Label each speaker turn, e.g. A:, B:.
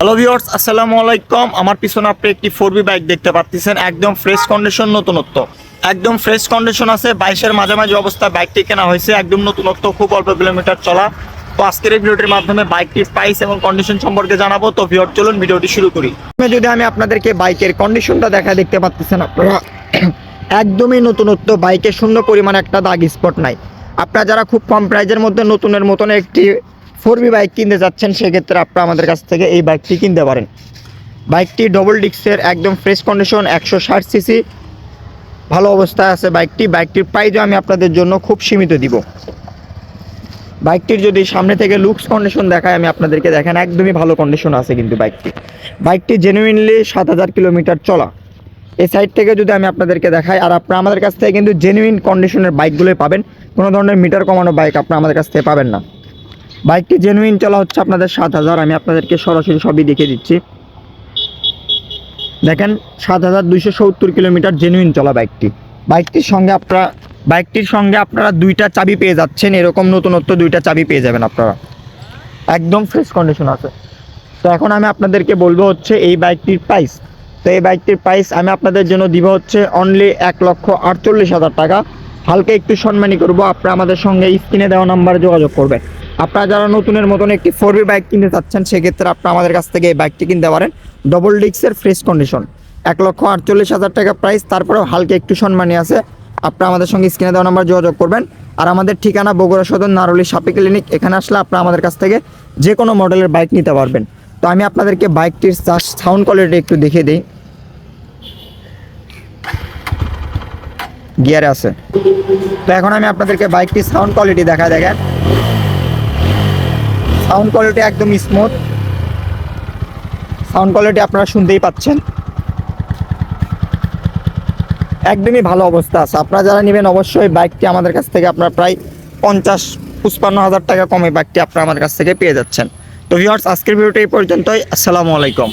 A: Hello viewers আসসালামু আলাইকুম। আমার পিছনে আপনি একটি ফোর বি বাইক দেখতে পাচ্ছেন একদম ফ্রেশ কন্ডিশন নতুনত্ব। একদম ফ্রেশ কন্ডিশন আছে। বাইশের মাঝামাঝি অবস্থায় বাইকটি কেনা হয়েছে। একদম নতুনত্ব, খুব অল্প কিলোমিটার চলা। তো আজকের এই ভিডিওটির মাধ্যমে বাইকটির প্রাইস এবং কন্ডিশন সম্পর্কে জানাব। তো ভিউয়ার চলুন ভিডিওটি শুরু করি। যদি আমি আপনাদেরকে বাইকের কন্ডিশনটা দেখা দেখতে পাচ্ছেন আপনারা একদমই নতুনত্ব বাইকের শূন্য পরিমাণ একটা দাগ স্পট নাই। আপনারা যারা খুব কম প্রাইজের মধ্যে নতুনের মতন একটি ফোর বি বাইক কিনতে যাচ্ছেন, সেক্ষেত্রে আপনারা আমাদের কাছ থেকে এই বাইকটি কিনতে পারেন। বাইকটি ডবল ডিক্সের একদম ফ্রেশ কন্ডিশন একশো ষাট সিসি ভালো অবস্থায় আছে বাইকটি। বাইকটির প্রাইজও আমি আপনাদের জন্য খুব সীমিত দিব। বাইকটির যদি সামনে থেকে লুকস কন্ডিশন দেখায়, আমি আপনাদেরকে দেখেন, একদমই ভালো কন্ডিশন আছে কিন্তু বাইকটি। বাইকটি জেনুইনলি সাত হাজার কিলোমিটার চলা। এই সাইড থেকে যদি আমি আপনাদেরকে দেখাই, আর আপনারা আমাদের কাছ থেকে কিন্তু জেনুইন কন্ডিশনের বাইকগুলোই পাবেন। কোনো ধরনের মিটার কমানো বাইক আপনারা আমাদের কাছ থেকে পাবেন না। বাইকটি জেনুইন চলা হচ্ছে আপনাদের সাত হাজার। আমি আপনাদেরকে সরাসরি সবই দেখিয়ে দিচ্ছি। দেখেন, সাত হাজার দুইশো সত্তর কিলোমিটার জেনুইন চলা বাইকটি। বাইকটির সঙ্গে আপনারা, বাইকটির সঙ্গে আপনারা দুইটা চাবি পেয়ে যাচ্ছেন। এরকম নতুনত্ব দুইটা চাবি পেয়ে যাবেন আপনারা। একদম ফ্রেশ কন্ডিশন আছে। তো এখন আমি আপনাদেরকে বলব হচ্ছে এই বাইকটির প্রাইস তো এই বাইকটির প্রাইস আমি আপনাদের জন্য দিব হচ্ছে অনলি এক লক্ষ আটচল্লিশ হাজার টাকা। হালকা একটু সম্মানী করব। আপনারা আমাদের সঙ্গে স্ক্রিনে দেওয়া নাম্বারে যোগাযোগ করবেন। আপনারা যারা নতুনের মতন একটি ফোর বি বাইক কিনতে চাচ্ছেন, সেক্ষেত্রে আপনারা আমাদের কাছ থেকে এই বাইকটি কিনতে পারেন। ডবল ডিক্সের ফ্রেশ কন্ডিশন এক লক্ষ আটচল্লিশ হাজার টাকা প্রাইস তারপরেও হালকা একটু সম্মানী আছে। আপনারা আমাদের সঙ্গে স্ক্রিনে দেওয়া নাম্বার যোগাযোগ করবেন। আর আমাদের ঠিকানা বগুড়া সদর নারলি সাপি ক্লিনিক এখানে আসলে আপনারা আমাদের কাছ থেকে যে কোনো মডেলের বাইক নিতে পারবেন। তো আমি আপনাদেরকে বাইকটির সাউন্ড কোয়ালিটি একটু দেখিয়ে দিই। গিয়ারে আছে। তো এখন আমি আপনাদেরকে বাইকটির সাউন্ড কোয়ালিটি দেখা দেখেন। সাউন্ড কোয়ালিটি একদম স্মুথ সাউন্ড কোয়ালিটি আপনারা শুনতেই পাচ্ছেন। একদমই ভালো অবস্থা আছে। আপনারা যারা নেবেন অবশ্যই বাইকটি আমাদের কাছ থেকে আপনার প্রায় পঞ্চাশ, পঁচপান্ন হাজার টাকা কমে বাইকটি আপনারা আমার কাছ থেকে পেয়ে যাচ্ছেন। তো ভিউয়ার্স আজকের ভিডিওটি এই পর্যন্তই। আসসালামু আলাইকুম।